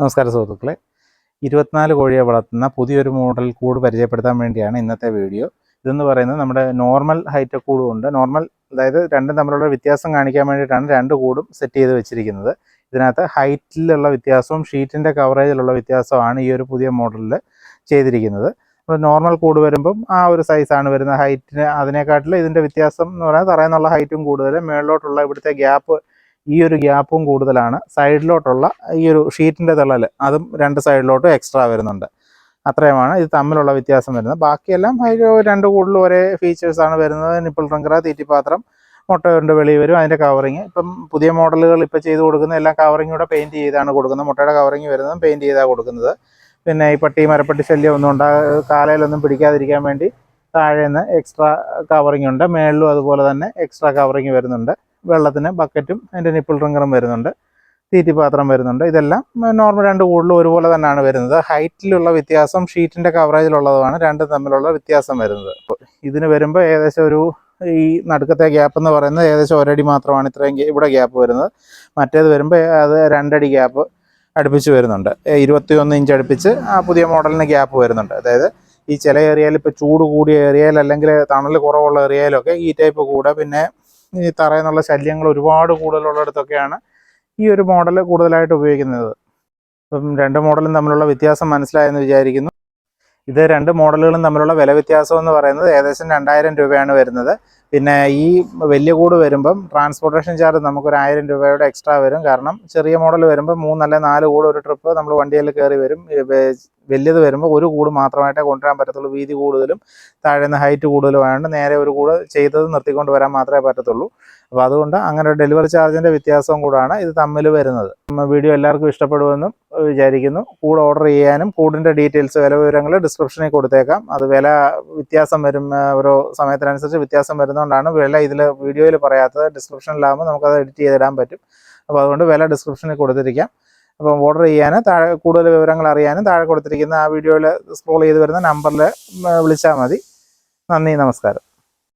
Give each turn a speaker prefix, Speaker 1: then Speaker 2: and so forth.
Speaker 1: നമസ്കാരം സുഹൃത്തുക്കളെ. ഇരുപത്തിനാല് കോഴിയെ വളർത്തുന്ന പുതിയൊരു മോഡൽ കൂട് പരിചയപ്പെടുത്താൻ വേണ്ടിയാണ് ഇന്നത്തെ വീഡിയോ ഇതെന്ന് പറയുന്നത് നമ്മുടെ നോർമൽ ഹൈറ്റ് കൂടും ഉണ്ട്. നോർമൽ അതായത് രണ്ടും തമ്മിലുള്ള വ്യത്യാസം കാണിക്കാൻ വേണ്ടിയിട്ടാണ് രണ്ട് കൂടും സെറ്റ് ചെയ്ത് വെച്ചിരിക്കുന്നത്. ഇതിനകത്ത് ഹൈറ്റിലുള്ള വ്യത്യാസവും ഷീറ്റിന്റെ കവറേജിലുള്ള വ്യത്യാസമാണ് ഈ ഒരു പുതിയ മോഡലിൽ ചെയ്തിരിക്കുന്നത്. അപ്പോൾ നോർമൽ കൂട് വരുമ്പം ആ ഒരു സൈസാണ് വരുന്നത്. ഹൈറ്റിന് അതിനെക്കാട്ടിലും ഇതിന്റെ വ്യത്യാസം എന്ന് പറയുന്നത് തറയെന്നുള്ള ഹൈറ്റും കൂടുതൽ മേളിലോട്ടുള്ള ഇവിടുത്തെ ഗ്യാപ്പ് ഈ ഒരു ഗ്യാപ്പും കൂടുതലാണ്. സൈഡിലോട്ടുള്ള ഈ ഒരു ഷീറ്റിന്റെ തിളൽ അതും രണ്ട് സൈഡിലോട്ടും എക്സ്ട്രാ വരുന്നുണ്ട്. അത്രയുമാണ്. ഇത് തമ്മിലുള്ള വ്യത്യാസം വരുന്നത്. ബാക്കിയെല്ലാം അതിൽ രണ്ട് കൂടുതലും ഒരേ ഫീച്ചേഴ്സാണ് വരുന്നത്. നിപ്പിൾ ട്രങ്കറ തീറ്റിപ്പാത്രം മുട്ട കൊണ്ട് വെളി വരും അതിന്റെ കവറിങ് ഇപ്പം പുതിയ മോഡലുകൾ ഇപ്പോൾ ചെയ്ത് കൊടുക്കുന്ന എല്ലാം കവറിങ് കൂടെ പെയിന്റ് ചെയ്താണ് കൊടുക്കുന്നത്. മുട്ടയുടെ കവറിങ് വരുന്നതും പെയിന്റ് ചെയ്താണ് കൊടുക്കുന്നത്. പിന്നെ ഈ പട്ടി മരപ്പട്ടി ശല്യം ഒന്നും ഉണ്ടാ കാലയിലൊന്നും പിടിക്കാതിരിക്കാൻ വേണ്ടി താഴെ നിന്ന് എക്സ്ട്രാ കവറിങ് ഉണ്ട്. മേളിലും അതുപോലെ തന്നെ എക്സ്ട്രാ കവറിങ് വരുന്നുണ്ട്. വെള്ളത്തിന് ബക്കറ്റും അതിന്റെ നിപ്പിൾ ഡ്രിങ്കറും വരുന്നുണ്ട്. തീറ്റിപ്പാത്രം വരുന്നുണ്ട്. ഇതെല്ലാം നോർമൽ രണ്ട് കൂടുതലും ഒരുപോലെ തന്നെയാണ് വരുന്നത്. ഹൈറ്റിലുള്ള വ്യത്യാസം ഷീറ്റിന്റെ കവറേജിലുള്ളതുമാണ്. രണ്ടും തമ്മിലുള്ള വ്യത്യാസം വരുന്നത്. അപ്പോൾ ഇതിന് വരുമ്പോൾ ഏകദേശം ഒരു ഈ നടുക്കത്തെ ഗ്യാപ്പ് എന്ന് പറയുന്നത് ഏകദേശം ഒരടി മാത്രമാണ് ഇത്രയും ഇവിടെ ഗ്യാപ്പ് വരുന്നത്. മറ്റേത് വരുമ്പോൾ അത് രണ്ടടി ഗ്യാപ്പ് അടുപ്പിച്ച് വരുന്നുണ്ട്. ഇരുപത്തിയൊന്ന് ഇഞ്ച് അടുപ്പിച്ച് ആ പുതിയ മോഡലിന് ഗ്യാപ്പ് വരുന്നുണ്ട്. അതായത് ഈ ചില ഏരിയയിൽ ഇപ്പോൾ ചൂട് കൂടിയ ഏരിയയിൽ അല്ലെങ്കിൽ തണൽ കുറവുള്ള ഏരിയയിലൊക്കെ ഈ ടൈപ്പ് കൂടെ പിന്നെ ഈ തറയെന്നുള്ള ശല്യങ്ങൾ ഒരുപാട് കൂടുതലുള്ളിടത്തൊക്കെയാണ് ഈ ഒരു മോഡൽ കൂടുതലായിട്ട് ഉപയോഗിക്കുന്നത്. ഇപ്പം രണ്ട് മോഡലും തമ്മിലുള്ള വ്യത്യാസം മനസ്സിലായെന്ന് വിചാരിക്കുന്നു. ഇത് രണ്ട് മോഡലുകളും തമ്മിലുള്ള വില വ്യത്യാസം എന്ന് പറയുന്നത് ഏകദേശം രണ്ടായിരം രൂപയാണ് വരുന്നത്. പിന്നെ ഈ വലിയ കൂട് വരുമ്പം ട്രാൻസ്പോർട്ടേഷൻ ചാർജ് നമുക്കൊരു ആയിരം രൂപയുടെ എക്സ്ട്രാ വരും. കാരണം ചെറിയ മോഡൽ വരുമ്പോൾ മൂന്നല്ല നാല് കൂട് ഒരു ട്രിപ്പ് നമ്മൾ വണ്ടിയിൽ കയറി വരും. വലിയത് വരുമ്പോൾ ഒരു കൂട് മാത്രമായിട്ടേ കൊണ്ടുവരാൻ പറ്റത്തുള്ളൂ. വീതി കൂടുതലും താഴെ നിന്ന് ഹൈറ്റ് കൂടുതലും ആയതുകൊണ്ട് നേരെ ഒരു കൂട് ചെയ്തത് നിർത്തിക്കൊണ്ട് വരാൻ മാത്രമേ പറ്റത്തുള്ളൂ. അപ്പോൾ അതുകൊണ്ട് അങ്ങനെ ഡെലിവറി ചാർജിന്റെ വ്യത്യാസവും കൂടാണ് ഇത് തമ്മിൽ വരുന്നത്. വീഡിയോ എല്ലാവർക്കും ഇഷ്ടപ്പെടുമെന്നും വിചാരിക്കുന്നു. കൂട് ഓർഡർ ചെയ്യാനും കൂടിന്റെ ഡീറ്റെയിൽസ് വില വിവരങ്ങൾ ഡിസ്ക്രിപ്ഷനിൽ കൊടുത്തേക്കാം. അത് വില വ്യത്യാസം വരും ഓരോ സമയത്തിനനുസരിച്ച് വ്യത്യാസം വരുന്നതുകൊണ്ടാണ് വില ഇതിൽ വീഡിയോയിൽ പറയാത്തത്. ഡിസ്ക്രിപ്ഷനിലാകുമ്പോൾ നമുക്കത് എഡിറ്റ് ചെയ്തിടാൻ പറ്റും. അപ്പോൾ അതുകൊണ്ട് വില ഡിസ്ക്രിപ്ഷനിൽ കൊടുത്തിരിക്കാം. അപ്പം ഓർഡർ ചെയ്യാനും താഴെ കൂടുതൽ വിവരങ്ങൾ അറിയാനും താഴെ കൊടുത്തിരിക്കുന്ന ആ വീഡിയോയിൽ സ്ക്രോൾ ചെയ്ത് വരുന്ന നമ്പറിൽ വിളിച്ചാൽ മതി. നന്ദി നമസ്കാരം.